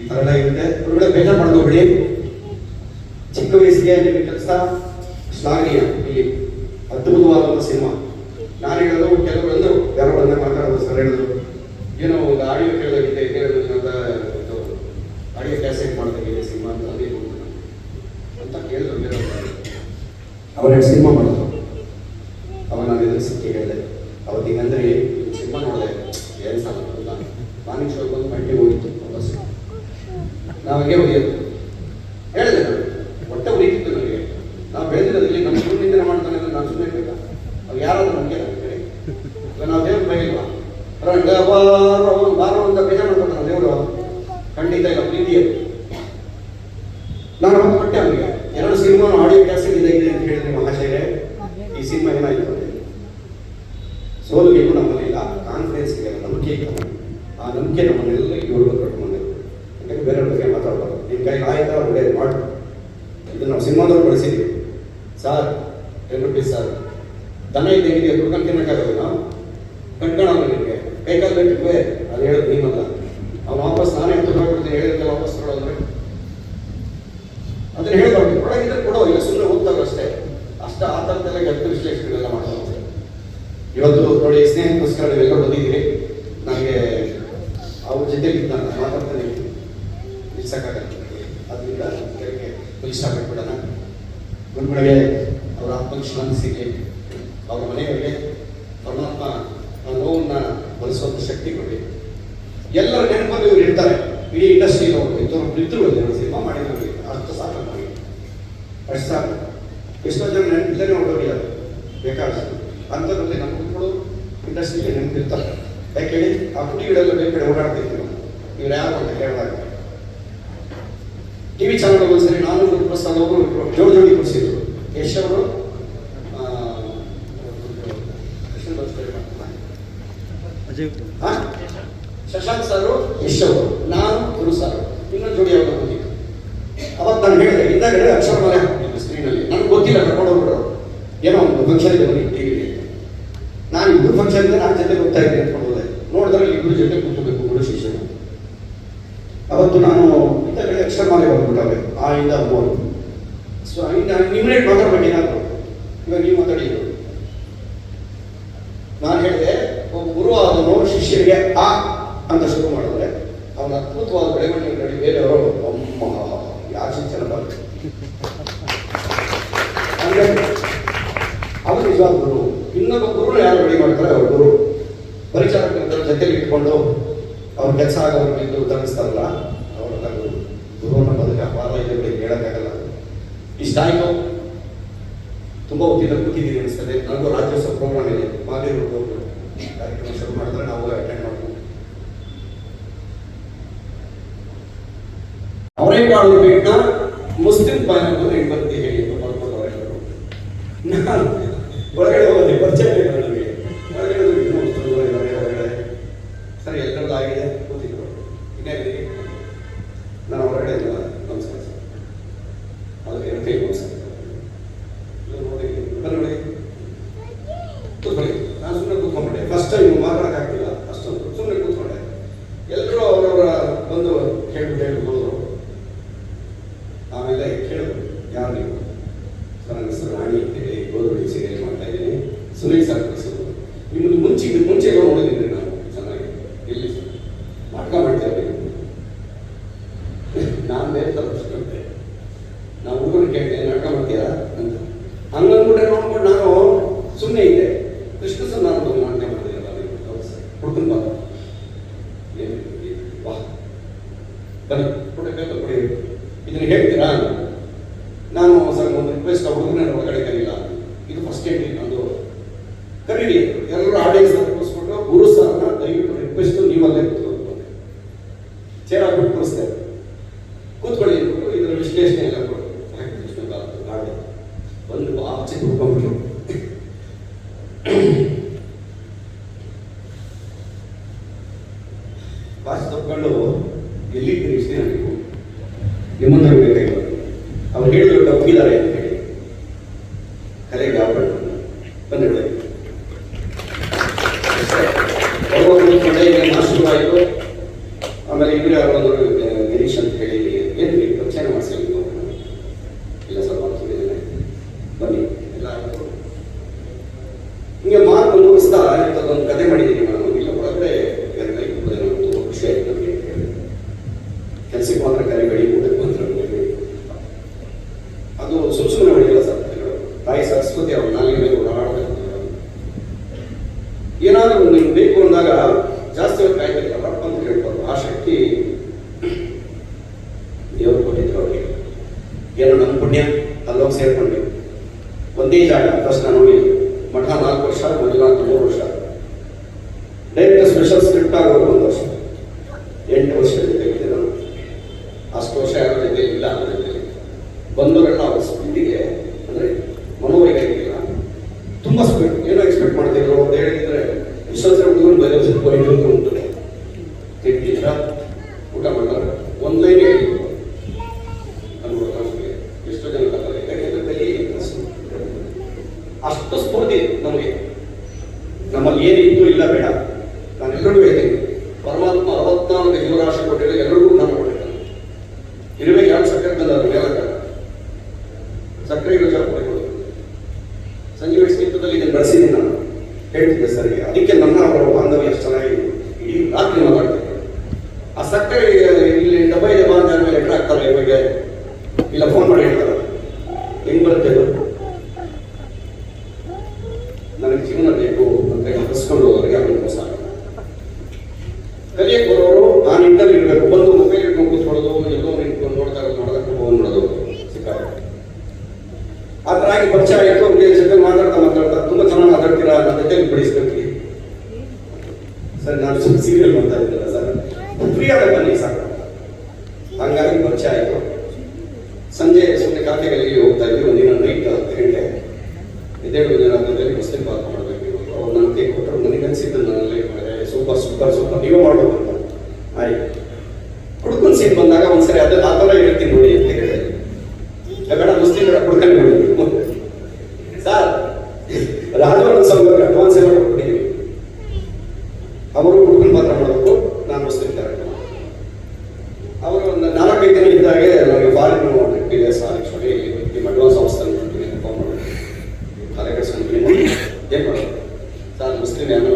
ಎಲ್ಲ ಇರುತ್ತೆ ಒಳಗಡೆ ಬೇಜಾರು ಮಾಡ್ಕೋಬೇಡಿ. ಚಿಕ್ಕ ವಯಸ್ಸಿಗೆ ನಿಮ್ಮ ಕೆಲಸ ಶ್ಲಾಘನೀಯ ಇಲ್ಲಿ ಅದ್ಭುತವಾದಂಥ ಸಿನಿಮಾ. ನಾನು ಹೇಳೋದು ಕೆಲವರು ಅಂದರು ಯಾರೋ ಬಂದ ಮಾತಾಡೋದು ಸರ್ ಹೇಳಿದ್ರು. ಏನೋ ಒಂದು ಆಡಿಯೋ ಕೇಳೋದಕ್ಕಿಂತ ಕೇಳೋದು ಅಂತ ಇದು ಆಡಿಯೋ ಕ್ಯಾಸೆಟ್ ಮಾಡೋದಾಗಿದೆ ಸಿನಿಮಾ ಅಂತ ಅದೇ ಅಂತ ಕೇಳಿದ್ರು ಬೇರೆ ಅವರ ಸಿನಿಮಾ ಮಾಡಿದ್ರು ಅವಾಗ ನಾನು ಎದುರು ಸಿಕ್ಕಿ ಹೇಳಿದೆ ಅವತ್ತು ಹಿಂಗಂದ್ರೆ ಸಿನಿಮಾ ನೋಡಿದೆ ಏನು ಸಾಲ ಮಾರ್ನಿಂಗ್ ಶೋ ಬಂದು ಮಂಡಿ ಹೋಗಿತ್ತು ವಾಪಸ್ ನಾವು ಹಂಗೆ ಹೋಗಿದ್ದು ಹೇಳಿದೆ ನಾನು. ಹೊಟ್ಟೆ ಉರಿತಿತ್ತು ನನಗೆ ನಾವು ಬೆಳೆದಿರೋದಿಲ್ಲ ನಮ್ಮ ಸುಮ್ಮನೆ ಮಾಡ್ತಾನೆ ಅಂದ್ರೆ ನಾನು ಸುಮ್ಮನೆ ಬೇಕಾ ಅವ್ರು ಯಾರಾದ್ರೂ ನಮಗೆ ಹೇಳಿ. ನಾವು ದೇವ್ರ ಬೈಲ್ವಾ ರಂಗ ಬಾರೋ ಬಾರೋ ಅಂತ ಬೇಜಾರು ದೇವರು. ಖಂಡಿತ ಇಲ್ಲ, ಪ್ರೀತಿಯ. ನಾನು ಕೊಟ್ಟೆ ಎರಡು ಸಿನಿಮಾ ಆಡಿಯೋ ಕ್ಯಾಸೆಟ್ ಇದೆ ಇದೆ ಅಂತ ಹೇಳಿದ್ರೆ ಮಹಾಶಯರೇ ಈ ಸಿನಿಮಾ ಏನಾಯ್ತು ಸೋಲು ನಮ್ಮಲ್ಲಿ ಇಲ್ಲ ಕಾನ್ಫಿಡೆನ್ಸ್ ಇದೆ ನಂಬಿಕೆ ಆ ನಂಬಿಕೆ ನಮ್ಮನ್ನೆಲ್ಲ ಇವರು ಬಂದಿದ್ರು ಯಾಕಂದ್ರೆ ನಿಮ್ಮ ಕೈ ಆಯ್ತಾ ಒಳ್ಳೆಯದು ಮಾಡು. ಇದು ನಾವು ಸಿನಿಮಾದವ್ರು ಬಳಸಿದ್ವಿ. Sir ten rupees sir. ದನ ಇದ್ದಂಗಿದೆ ದುಡ್ಕೊಂಡು ತಿನ್ನಕ್ಕಾಗಲ್ಲ ನಾವು ಕಟ್ಕೊಳ್ಳೋಣ ನಿಮಗೆ. ಕೈಕಾಲು ಕಟ್ಟಿದ್ವಿ. ಅದು ಹೇಳೋದು ನೀವಲ್ಲ ಅವ್ನು ವಾಪಸ್ ನಾನೇ ಕೊಡ್ತೀನಿ ಹೇಳಿದ್ರೆ ವಾಪಸ್ ಕೊಡೋದ್ರೆ ಅದನ್ನ ಹೇಳ್ಬಾರ್ದು ಕೊಡೋಗಿದ್ರೆ ಕೊಡೋ. ಇಲ್ಲ ಸುಮ್ಮನೆ ಹೋಗ್ತಾರೆ ಅಷ್ಟೇ. ಅಷ್ಟ ಆ ಥರದ್ದೆಲ್ಲ ಗೆದ್ದು ವಿಶ್ಲೇಷಣೆಗಳೆಲ್ಲ ಮಾಡ್ತಾರೆ ಇವತ್ತು ನೋಡಿ, ಸ್ನೇಹಕ್ಕೋಸ್ಕರ ನೀವೆಲ್ಲ ಬಂದಿದ್ದೀರಿ. ನನಗೆ ಅವ್ರ ಜೊತೆಗಿದ್ದ ನಾನು ಮಾತಾಡ್ತಾನೆ. ನಿಲ್ಸಕ್ಕಾಗಲ್ಲ. ಅದರಿಂದ ಕೆಳಗೆ ಇಷ್ಟಪಟ್ಬಿಡೋಣ ಗುರುಗಳಿಗೆ ಅವರ ಆತ್ಮಕ್ಕೆ ಶಾಂತಿ ಸಿಗಲಿ ಅವರ ಮನೆಯವರಿಗೆ ಪರಮಾತ್ಮ ಆ ನೋವನ್ನು ಬಳಸುವಂಥ ಶಕ್ತಿ ಕೊಡಿ. ಎಲ್ಲರ ನೆನಪಲ್ಲಿ ಇವ್ರು ಇರ್ತಾರೆ. ಇಡೀ ಇಂಡಸ್ಟ್ರಿ ಇದ್ದವರು ನಿಂತರು ಎರಡು ಸಿನಿಮಾ ಮಾಡಿದ್ರು ಅಷ್ಟು ಸಾಕು ನಮಗೆ ಅಷ್ಟು ಸಾಕು. ಎಷ್ಟೋ ಜನ ನೆನಪಿಲ್ಲದೆ ಹೊರಟೋಗಿದ್ದಾರೆ ಬೇಕಾದಷ್ಟು. ಅಂಥದ್ರಲ್ಲಿ ನಮ್ಮ ಮಕ್ಕಳು ಇಂಡಸ್ಟ್ರಿಗೆ ನೆನಪಿರ್ತಾರೆ. ಯಾಕೆ ಹೇಳಿ? ಆ ಕುಟಿಗಳೆಲ್ಲ ಬೇರೆ ಕಡೆ ಓಡಾಡ್ತಿರ್ತೀವಿ ಇವ್ರು ಯಾರು ಅಂತ ಕೇಳಿದಾಗ ಟಿವಿ ಚಾನಲ್ ಒಂದ್ಸರಿ ನಾನು ಗುರುಪ್ರಸಾದ್ ಅವರು ಜೋಡಿ ಜೋಡಿ ಕೊಡಿಸಿದ್ರು ಯಶ್ ಅವರು? ಶಶಾಂಕ್ ಸರ್ ಯಶ್ ಅವರು. ನಾನು ಗುರು ಸರ್. ಇನ್ನೊಂದು ಜೋಡಿ ಯಾವಾಗ ಬಂದಿದ್ದು? ಅವತ್ತು ನಾನು ಹೇಳಿದೆ ಹಿಂದಾಗಡೆ ಅಕ್ಷರ ಮನೆ ಹಾಕಿದ್ದು ಸ್ಕ್ರೀನಲ್ಲಿ ನನಗೆ ಗೊತ್ತಿಲ್ಲ ಕರ್ಕೊಂಡು ಹೋಗ್ಬಿಡೋರು ಏನೋ ಒಂದು ಫಂಕ್ಷನ್ ಇದೆ ಬನ್ನಿ ಟಿವಿಲಿ. ನಾನು ಇಬ್ಬರು ಫಂಕ್ಷನ್ ಇದೆ ನಾನು ಜೊತೆ ಹೋಗ್ತಾ ಇದ್ದೆ ಅಂತ ಹೋದೆ ನೋಡಿದ್ರೆ ಇಬ್ಬರು ಜೊತೆ ಕೂತ್ಕೋಬೇಕು ಗುರು ಶಿಷ್ಯರು. ಅವತ್ತು ನಾನು ಮಾಲೆ ಬಂದ್ಬಿಟ್ಟವೆ ಆ ಇಂದ ಮೂರು. ಸೊ ಇನ್ನು ಇಮಿಡಿಯೇಟ್ ಮಾತಾಡ್ಬೇಕು ಏನಾದ್ರು ಇವಾಗ ನೀವು ಮಾತಾಡಿದ್ರು ನಾನು ಹೇಳಿದೆ, ಒಬ್ಬ ಗುರು ಆದನು ಶಿಷ್ಯರಿಗೆ ಆ ಅಂತ ಶುರು ಮಾಡಿದ್ರೆ, ಅವನ ಅದ್ಭುತವಾದ ಬೆಳವಣಿಗೆ ನೋಡಿ ಬೇರೆಯವರು, ಅಮ್ಮ, ಯಾರು ಶಿಕ್ಷಣ ಬರುತ್ತೆ ಅವರು ನಿಜವಾದ ಗುರು. ಇನ್ನೊಬ್ಬ ಗುರುನ ಯಾರು ರೆಡಿ ಮಾಡ್ತಾರೆ, ಅವ್ರ ಗುರು. ಪರಿಚಾರಕರ ಜೊತೆಲಿ ಇಟ್ಕೊಂಡು, ಅವ್ರ ಕೆಲಸ ಅವರೆಲ್ಲ ಗುರು ಗುರುವನ್ನ ಬದುಕ ಅಪಾರ ಇದೆ ಹೇಳೋಕ್ಕಾಗಲ್ಲ. ಇಷ್ಟ ತುಂಬಾ ಹೊತ್ತಿನ ಕೂತಿದ್ದೀನಿ ಅನಿಸ್ತದೆ. ನನಗೂ ರಾಜ್ಯೋತ್ಸವ ಪ್ರೋಗ್ರಾಮ್ ಇದೆ. ಮಾದೇವರು ಕಾರ್ಯಕ್ರಮ ಶುರು ಮಾಡಿದ್ರೆ ನಾವು ಅಟೆಂಡ್ ಮಾಡ್ಬೋದು. ಅವರೇಕಾಳು ಬಿಟ್ಟು ಮುಸ್ಲಿಂ ಬಾಯಿನ ಹೆಣ್ಬರ್ತಿ ಹೇಳಿ ಮಾಡ್ಕೊಂಡು ಅವರೆಲ್ಲರೂ ನಾನು ಒಳಗಡೆ ಹೋಗಿ ಪರಿಚಯ ಇಲ್ಲ ನನಗೆ ಒಳಗಡೆ ಹೋಗಿ ಇನ್ನೂ ಅಷ್ಟು ದೂರ ಇದ್ದಾರೆ ಹೊರಗಡೆ ಸರಿ ಎಲ್ಲರದ್ದು ಆಗಿದೆ ಕೂತಿದ್ರು ಇನ್ನೇನಿದೆ ನಾನು ಹೊರಗಡೆ ಇಲ್ಲ ನಮಸ್ಕಾರ ಸರ್ ಅದು ಎರಡು ಕೈ ನಮಸ್ಕಾರ ಇಲ್ಲ ನೋಡಿ ಬನ್ನಿ ನೋಡಿ ಕೂತ್ಕೊಳ್ಳಿ ನಾನು ಸುಮ್ಮನೆ ಕೂತ್ಕೊಂಡ್ಬಿಟ್ಟೆ ಫಸ್ಟ್ ಟೈಮ್ ಮಾತಾಡೋಕ್ಕಾಗ್ತಿಲ್ಲ ಅಷ್ಟೊಂದು ಸುಮ್ಮನೆ ಕೂತ್ಕೊಂಡೆ ಎಲ್ಲರೂ ಅವರವರ ಬಂದು ಹೇಳ್ಬಿಟ್ಟು ಹೇಳ್ಬಿಟ್ಟು ಹೋದ್ರು ಆಮೇಲೆ ಕೇಳಿದ್ರು ಯಾರು ನೀವು ಸರ್ ನನ್ನ ಹೆಸರು ರಾಣಿ ಅಂತೇಳಿ ಗೋಧುಳಿ ಸೀರಿಯಲ್ ಮಾಡ್ತಾ ಇದ್ದೀನಿ ಸುನೀಲ್ ಸರ್ ಹೆಸರು ನಿಮ್ಮದು ಮುಂಚೆ ಇದಕ್ಕೆ ಮುಂಚೆ ಎಲ್ಲ ನೋಡಿದ್ದೀನಿ ನಾನು ಚೆನ್ನಾಗಿ ಎಲ್ಲಿ ಸರ್ ನಾಟಕ ಮಾಡ್ತೇವೆ ನಾನು ಬೇರೆ ಥರ ಅನ್ಸ್ಕೊಂಡೆ ನಾವು ಹುಡುಗರು ಕೇಳಿದೆ ನಾಟಕ ಮಾಡ್ತೀರಾ ಅಂತ ಹಂಗಂದ್ಬಿಟ್ಟೆ ನೋಡ್ಕೊಂಡು ನಾನು ಸುಮ್ಮನೆ ಇದ್ದೆ ಕೃಷ್ಣ ಸರ್ ನಾನು ಒಂದು ನಾಟಕ ಮಾಡಿದ್ದೀರಲ್ಲ ನೀವು ಹೌದು ಸರ್ ಹುಡುಗನ ಬಾಬಾ ಏನು ವಾಹ್ ಬನ್ನಿ ಕೊಡಿ ಬೇಕು ಕೊಡಿ ಇದನ್ನ ಹೇಳ್ತೀರಾ ನಾನು ಸರ್ ಒಂದು ರಿಕ್ವೆಸ್ಟ್ ಹುಡುಗನ ಒಳಗಡೆ ಕರೀಲ್ಲ ಇದು ಫಸ್ಟ್ ಎಂಟ್ರಿ ನಂದು ಕರೀರಿ. ಎಲ್ಲರೂ ಆಡಿಯನ್ಸ್ ಕೂರಿಸ್ಕೊಂಡು ಗುರು ಸರ್ನ ದಯವಿಟ್ಟು ರಿಕ್ವೆಸ್ಟ್ ನೀವಲ್ಲೇ ಕೂತ್ಕೊಂಡು ಚೇರ್ ಹಾಕ್ಬಿಟ್ಟು ಕೂರಿಸ್ತೇವೆ ಕೂತ್ಕೊಳ್ಳಿ ಇದರ ವಿಶ್ಲೇಷಣೆ ಎಲ್ಲ ಕೊಡ್ತೀವಿ ಒಂದು ಆಚೆ ಕೂತ್ಕೊಂಡ್ಬಿಟ್ರು ಭಾಷೆ ತಪ್ಕೊಂಡು ಎಲ್ಲಿದ್ದೀರಿ ಇಷ್ಟೇ ನೀವು? ನಿಮ್ಮನ್ನ ಬೇಕಾಗಿಲ್ಲ ಅವ್ರು ಹೇಳಿದ್ರು ತಪ್ಪಿದ್ದಾರೆ ಅಂತ ಹೇಳಿ ಕಲೆಗೆ ಯಾವ ಬಂದು ಹೇಳಿ ಆಯಿತು ಆಮೇಲೆ ಇಬ್ಬರು ಯಾರೋ ಒಂದು ಗಿರೀಶ್ ಅಂತ ಹೇಳಿ ಏನು ನೀವು ಪರಿಚಯ ಇಲ್ಲ ಸ್ವಲ್ಪ ಬನ್ನಿ. ಎಲ್ಲ ಹಿಂಗೆ ಮಾತು ಮುಗಿಸ್ತಾ ಇಂಥದ್ದೊಂದು ಕತೆ ಮಾಡಿದ್ದೀನಿ ಮೇಡಮ್. ಇಲ್ಲ ಒಳಗಡೆ ಕೈ ಒಂದು ಖುಷಿ ಆಯ್ತು ನಮಗೆ ಮಾತ್ರ ಕರಿಬೇಡಿ ಊಟಕ್ಕೆ ಮಾತ್ರ ಕರಿಬೇಡಿ ಅದು ಸುಮ್ ಸುಮ್ಮನೆ ಹೊಡಿಲ್ಲ ಸರ್. ತಾಯಿ ಸರಸ್ವತಿ ಅವ್ರ ನಾಲ್ಕು ಮೇಲೆ ಓಡಾಡಬೇಕು ಏನಾದರೂ ನಿಮ್ಗೆ ಬೇಕು ಅಂದಾಗ ಜಾಸ್ತಿ ಕಾಯ್ಬೇಕಲ್ಲ ರಪ್ಪ ಅಂತ ಹೇಳ್ಬಾರ್ದು ಆ ಶಕ್ತಿ ದೇವರು ಕೊಟ್ಟಿದ್ರು ಅವ್ರಿಗೆ ಏನೋ ನಮ್ಮ ಪುಣ್ಯ ಅಲ್ಲೋಗಿ ಸೇರ್ಕೊಂಡ್ವಿ ಒಂದೇ ಜಾಗ ಫಸ್ಟ್ ನಾನು ಹೋಗಿ ಮಠ ಮಂಜುನಾಥ್ ಮೂರು ವರ್ಷ. ಡೈರೆಕ್ಟ್ ಸ್ಪೆಷಲ್ ಸ್ಕ್ರಿಪ್ಟ್ ಆಗೋದು ಒಂದು ವರ್ಷ. ಎಂಟು ವರ್ಷ ಜೊತೆಗಿದ್ದೆ ನಾನು. ಅಷ್ಟು ವರ್ಷ ಯಾರ ಜೊತೆ ಇಲ್ಲ ಅವ್ರ ಜೊತೆ ಬಂದವರೆಲ್ಲ ಅವ್ರ ಸ್ಪೀಡಿಗೆ ಅಂದರೆ ಮನೋವೈಜ್ಞಾನಿಕ ತುಂಬ ಸ್ಪೀಡ್ ಏನೋ ಎಕ್ಸ್ಪೆಕ್ಟ್ ಮಾಡ್ತಿದ್ರು ಅಂತ ಹೇಳಿದ್ರೆ ವಿಶ್ವಾಸ ಹುಡುಗರು ಬೇರೆ ಬೈದ್ರು ಉಂಟು. ತಿಂಡಿದ್ರ ಊಟ ಮಾಡ್ತಾರೆ. ಒಂದು ಲೈನ್ ಹೇಳಿದ್ರು ಎಷ್ಟೋ ಜನ ಯಾಕೆಂದ್ರೆ ಬೆಲೆ. ಅಷ್ಟು ಸ್ಫೂರ್ತಿ ನಮಗೆ. ನಮ್ಮಲ್ಲಿ ಏನಿತ್ತು ಇಲ್ಲ ಬೇಡ. ನಾನು ಎಲ್ಲರಿಗೂ ಹೇಳ್ತೀನಿ, ಪರಮಾತ್ಮ ಅರವತ್ನಾಲ್ಕು ಜೀವರಾಶಿ ಕೊಟ್ಟಿರೋ ಎಲ್ಲರಿಗೂ ನಾನು ಕೊಟ್ಟಿದ್ದಾನೆ ಇರುವೆ ಎರಡು ಸಕ್ಕರೆ ಮೇಲಕ್ಕ ಸಕ್ಕರೆ ಯೋಜನೆ ಕೊಟ್ಟಿರೋದು. ಸಂಜೀವ ಸ್ಮಿತದಲ್ಲಿ ಇದನ್ನು ಬಳಸಿದ್ದೀನಿ ನಾನು. ಹೇಳ್ತಿದ್ದೆ ಸರಿಗೆ. ಅದಕ್ಕೆ ನನ್ನ ಅವರ ಬಾಂಧವ್ಯ ಎಷ್ಟು ಚೆನ್ನಾಗಿ ಇಡೀ ರಾತ್ರಿ ಮಾತಾಡ್ತಿದ್ದೆ. ಆ ಸಕ್ಕರೆ ಇಲ್ಲಿ ಡಬ್ಬ ಇದೆ ಬಾ ಅಂತ ಮೇಲೆ ಲೆಟ್ರ್ ಹಾಕ್ತಾರೆ ಇವಾಗ ಇಲ್ಲ ಫೋನ್ ಮಾಡಿ ಹೇಳ್ತಾರೆ ಹೆಂಗ್ ಬರುತ್ತೆ ಅದು ನನಗೆ ಜೀವನ ಬೇಕು ಅಂತ ಹಸ್ಕೊಂಡು ಅವರಿಗೆ ಅದನ್ನು ಮೋಸ ಕಲಿಯಕ್ಕೆ ಬರೋರು ಆ ನಿಟ್ಟಿನಲ್ಲಿ ಇರಬೇಕು ಬಂದು ಮೊಬೈಲ್ ಇಟ್ಕೊಂಡು ಕೂತ್ಕೊಳ್ಳೋದು ಎಲ್ಲೋ ನಿಂತ್ಕೊಂಡು ನೋಡ್ತಾ ಇರೋದು ನೋಡೋದಕ್ಕೆ ಫೋನ್ ಮಾಡೋದು ಸಿಕ್ಕಾಗುತ್ತೆ ಆ ಥರ ಆಗಿ ಪರಿಚಯ ಆಯಿತು ಅವ್ರಿಗೆ ಜೊತೆ ಮಾತಾಡ್ತಾ ಮಾತಾಡ್ತಾ ತುಂಬ ಚೆನ್ನಾಗಿ ಮಾತಾಡ್ತೀರಾ ನನ್ನ ಜೊತೆ ಬಿಡಿಸ್ಬೇಕು. ಸರ್, ನಾನು ಸ್ವಲ್ಪ ಸೀರಿಯಲ್ ಮಾಡ್ತಾ ಇದ್ದೀರಾ ಸರ್. ಫ್ರೀ ಆದ ಬನ್ನಿ ಸರ್ ಹಂಗಾಗಿ ಪರಿಚಯ ಆಯಿತು ಸಂಜೆ ಸುಮ್ಮನೆ ಕಾಫಿಗಳಿಗೆ ಹೋಗ್ತಾ ಇದ್ವಿ ಒಂದಿನ ನೈಟ್ ಹತ್ತು ಗಂಟೆ ಎದ್ದೇಳು ಜನ ಅದರಲ್ಲಿ ಮುಸ್ಲಿಂ ಪಾಕ್ ಮಾಡಬೇಕು ಅವ್ರು ನನ್ನ ಕೈ ಕೊಟ್ಟರು ನನಗೆ ಅನಿಸಿದ್ದು ನನ್ನಲ್ಲಿ ಸೂಪರ್ ಸೂಪರ್ ಸೂಪರ್ ನೀವೇ ಮಾಡ್ಬೇಕು ಅಂತ ಆಯ್ತು ಹುಡುಕನ್ ಸೀನ್ ಬಂದಾಗ ಒಂದ್ಸರಿ ಅದ ಆ ಥರ ಹೇಳ್ತೀನಿ ನೋಡಿ ಅಂತ ಹೇಳಿದೆ ಏ ಬೇಡ ಮುಸ್ಲಿಂ ಬೇಡ ಹುಡ್ಕೊಂಡು ನೋಡಿ ಸರ್ ರಾಜವರ್ಣ ಸಂಘಕ್ಕೆ ಅಡ್ವಾನ್ಸ್ ಎಲ್ಲ ಕೊಟ್ಟಿದ್ದೀವಿ ಅವರು ಹುಡುಗನ ಮಾಡಬೇಕು ನಾನು ಮುಸ್ಲಿಂ ಕ್ಯಾರೆಕ್ಟರ್ ಅವರು ಒಂದು ನಾಲ್ಕೈದು ದಿನ ಇದ್ದಾಗೆ ನನಗೆ ಫಾರಿನ್ ಇದೆ ಸರ್ ಆ್ಯಕ್ಚುಲಿ ನಿಮ್ಮ ಅಡ್ವಾನ್ಸ್ ಅವಸ್ಥೆ ಫೋನ್ ಮಾಡಿ ಕಾರ್ಯಕ್ರಮ ಏನು ಮಾಡೋದು? ಸರ್ ಮುಸ್ಲಿಂ ಏನೋ